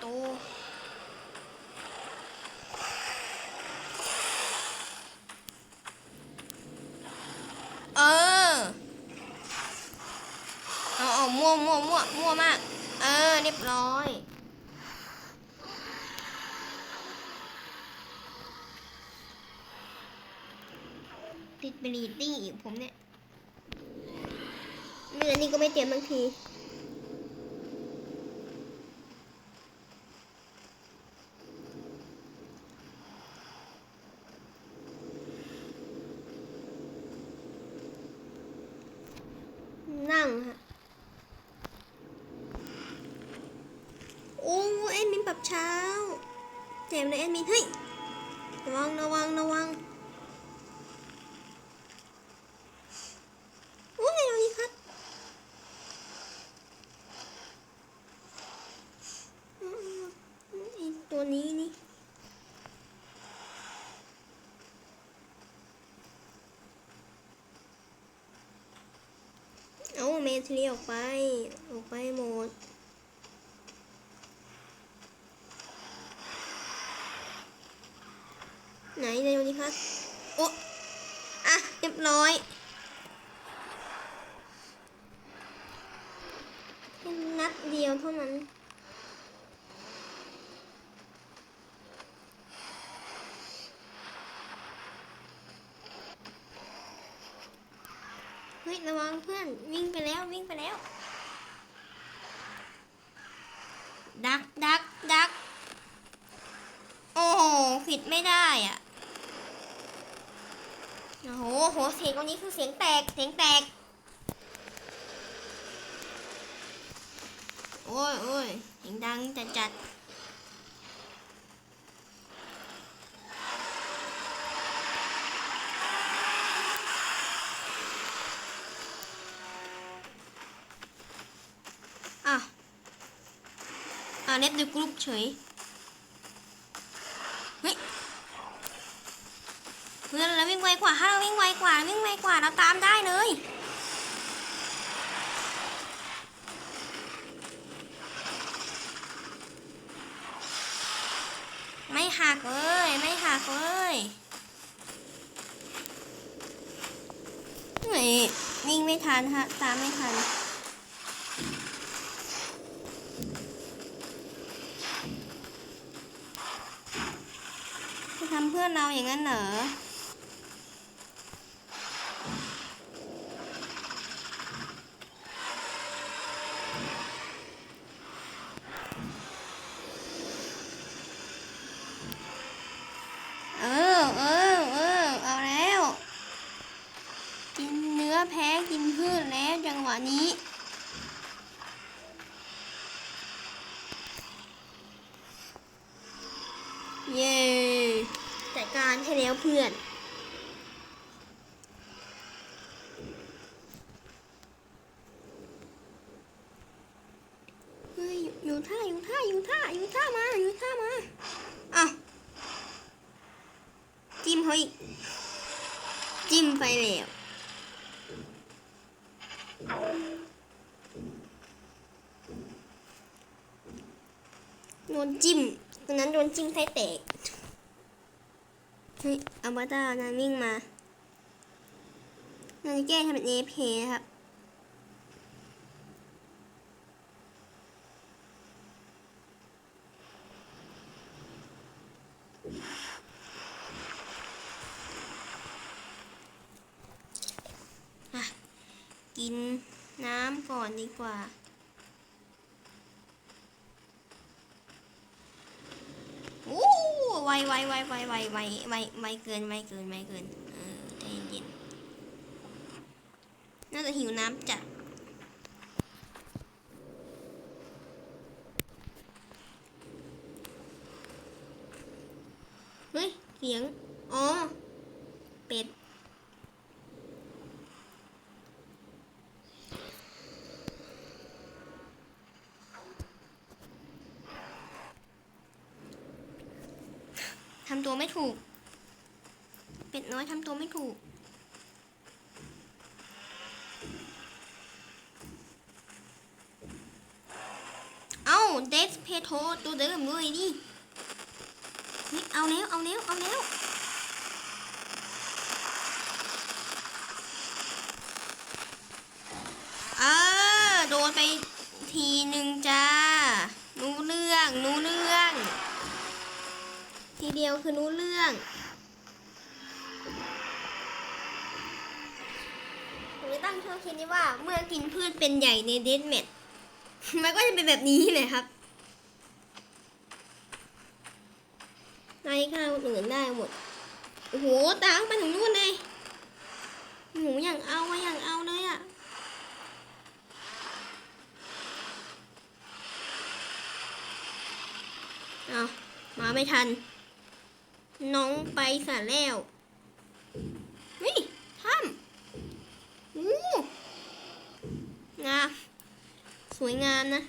โตเออเอาเอามั่วมั่วมั่วมั่วมาก เออ เรียบร้อย ติดบรีดดิ้งอีกผมเนี่ยเนื้อนี่ก็ไม่เตรียมบางที นั่งฮะ โอ้ แอดมินปรับเช้าเจ็บเลยแอดมินเฮ้ยระวังระวังระวังโอ้ยเรานี่ครับอืมไอตัวนี้นี่เอาเมทรีออกไป ออกไปหมด ไหนในวันนี้ครับโอ้อะเรียบร้อยนัดเดียวเท่านั้นเฮ้ยระวังเพื่อนวิ่งไปแล้ววิ่งไปแล้ว ดักดักดักโอ้โหผิดไม่ได้อะ โอ้โหโห เสียงตรงนี้คือเสียงแตก เสียงแตก โอ้ยโอ้ยเสียงดังจัดจัดอะอะเน็ตดูกรุ๊ปเฉย เฮ้ย เพื่อนเราวิ่งไวกว่าถ้าเราวิ่งไวกว่าวิ่งไวกว่าเราตามได้เลยไม่หักเลยไม่หักเลยเฮ้ยวิ่งไม่ทันฮะตามไม่ทันจะทำเพื่อนเราอย่างนั้นเหรออ เออ เออ เอาแล้ว กินเนื้อแพ้กินพืช แล้วจังหวะนี้ เย้จัดการให้แล้วเพื่อนเฮ้ยอยู่ท่าอยู่ท่าอยู่ท่าอยู่ท่ามาอยู่ท่ามาอ้าวจิ้มเขาอีก จิ้มไปแล้ว โดนจิ้มตอนนั้นโดนจิ้มไส้แตกเฮ้ยอวตารนะวิ่งมาเราจะแก้ทำเป็นเอฟนะครับกิน น้ำก่อนดีกว่า โอ้ไวไวไวไวไวไวไวไวเกินไวเกินไวเกิน เออใจเย็นน่าจะหิวน้ำจัดเฮ้ย เสียง อ๋อ เป็ด ทำตัวไม่ถูก เป็ดน้อยทำตัวไม่ถูก เอ้าเดสเพโทตัวเดิมเลยดิเฮ้ยเอาแล้ว เอาแล้ว เอาแล้ว เออ โดนไปทีหนึ่งจ้า รู้เรื่อง รู้เรื่อง ที เดียวคือรู้เรื่องผมจะตั้งชื่อคลิปนี้ว่า เมื่อกินพืชเป็นใหญ่ในเดนแมทมันก็จะเป็นแบบนี้เลยครับนายข้าวอื่นได้หมด โอ้โห ตางไปถึงนู่นเลยหนูอย่างเอาอะอย่างเอาเลยอะเอามาไม่ทัน น้องไปสาแล้วนี่ถ้ำอู้งามสวยงามนะ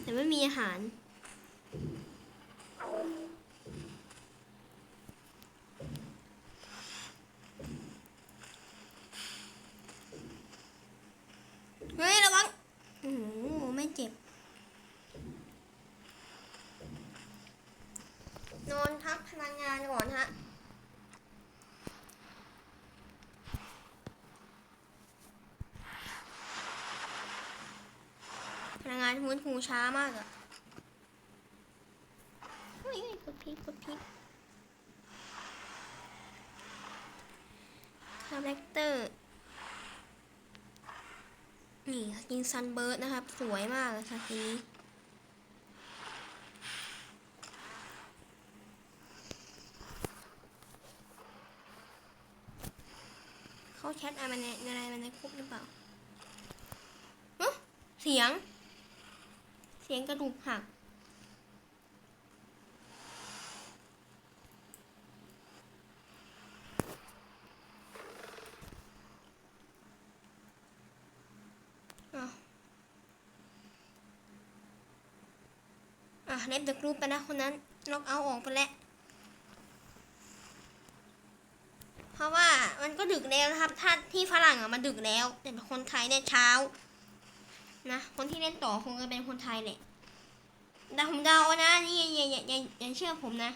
แต่ไม่มีอาหารเฮ้ย ระวังโอ้โหไม่เจ็บ นอน พลังงานก่อนฮะพลังงานฟื้นฟูช้ามากอะเฮ้ยกดพิกกดพิกคาแรคเตอร์ นี่สกินซันเบิร์ดนะครับ สวยมากเลยค่ะทีนี้ เข้า แชทอะไรในอะไรมาในคุกหรือเปล่าฮะเสียง เสียงกระดูกหักอ้าวอะเล็บเดอะกรุ๊ปไปนะคนนั้นล็อกเอาออกไปแล้ว เพราะว่ามัน ก็ดึกแล้วนะครับ ถ้าที่ฝรั่งอะมันดึกแล้ว แต่คนไทยเนี่ยเช้า นะ คนที่เล่นต่อคงจะเป็นคนไทยแหละแต่ผมเดานะนี่อย่าอย่าอย่าอย่าอย่าเชื่อผมนะ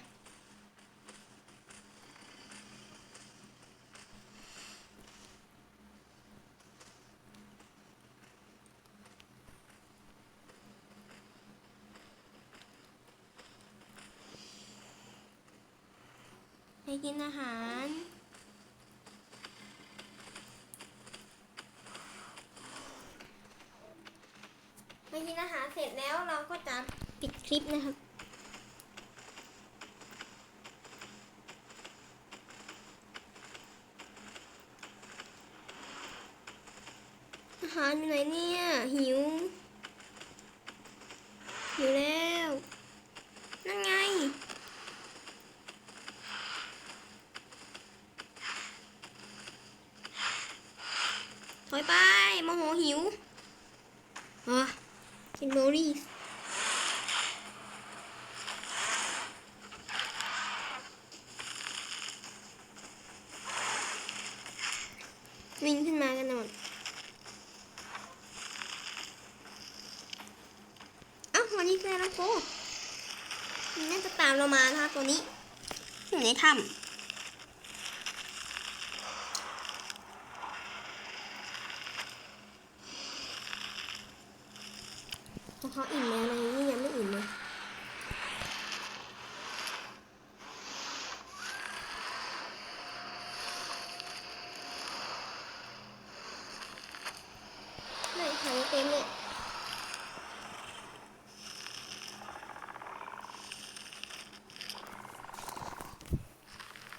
ไปกินอาหาร ไปกินอาหารเสร็จแล้วเราก็จะปิดคลิปนะครับอาหารอยู่ไหนเนี่ย หิวหิวแล้ว นั่นไง ถอยไปโมโหหิวอะกินโบรี่ วิ่งขึ้นมากันหมดเอ้าวันนี้คืออะไรโฟมันน่าจะตามเรามานะคะตัวนี้อยู่ในถ้ำเขาอิ่มแล้วอะไรนี่ยัหายเต็มเนี่ย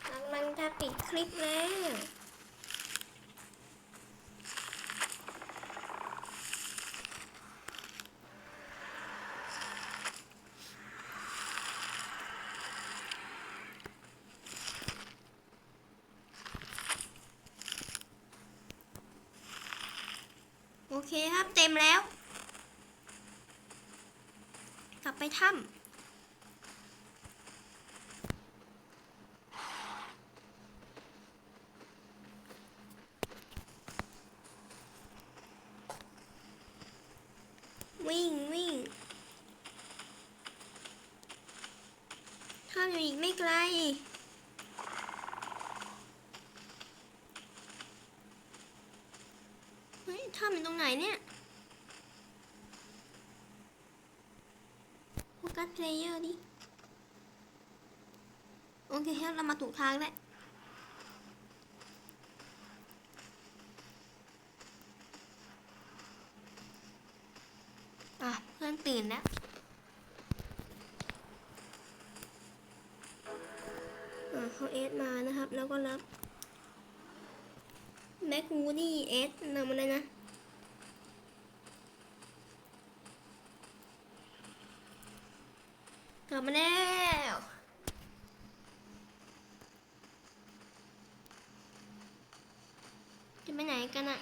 กำลังจะปิด คลิปแล้วโอเคครับเต็มแล้ว กลับไปถ้ำวิ่งวิ่งำ อยู่อีกไม่ไกลเฮ้ยถ้ำอยู่ตรงไหนเนี่ยโฟกัสเพลเยอร์ดิ โอเคครับเรามาถูกทางแล้วอะ เพื่อนตื่นแล้ว เขาเอสมานะครับ แล้วก็รับแบ็กมูดี้เอสนำมาเลยนะกลับมาแล้ว จะไปไหนกันอะ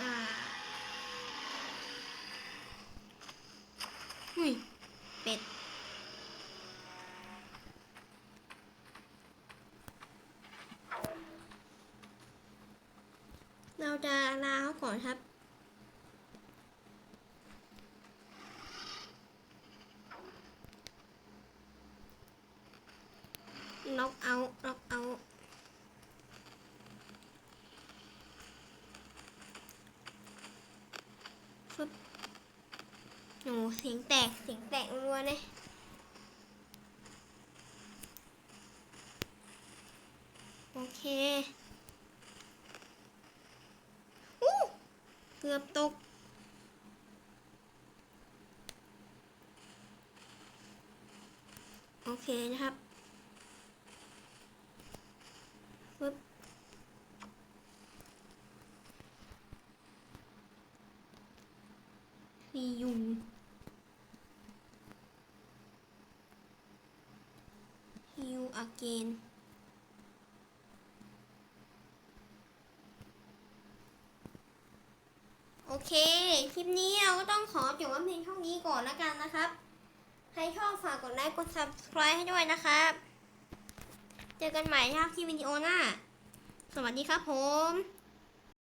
อ่าหุ้ย เป็ด เรา จะลาเขาก่อนครับ ล็อกเอาล็อกเอาฟึบโอ้เสียงแตก เสียงแตกรัวเลย โอเคอู้เกือบตก โอเคนะครับปึ๊บซียูฮิวอเกน โอ เค คลิปนี้เราก็ต้องขอจบว่าเพียงเท่านี้ก่อนแล้วกันนะครับ ใครชอบฝากกดไลค์ กด subscribe ให้ด้วยนะครับ เจอกันใหม่นะครับที่วิดีโอหน้า สวัสดีครับผม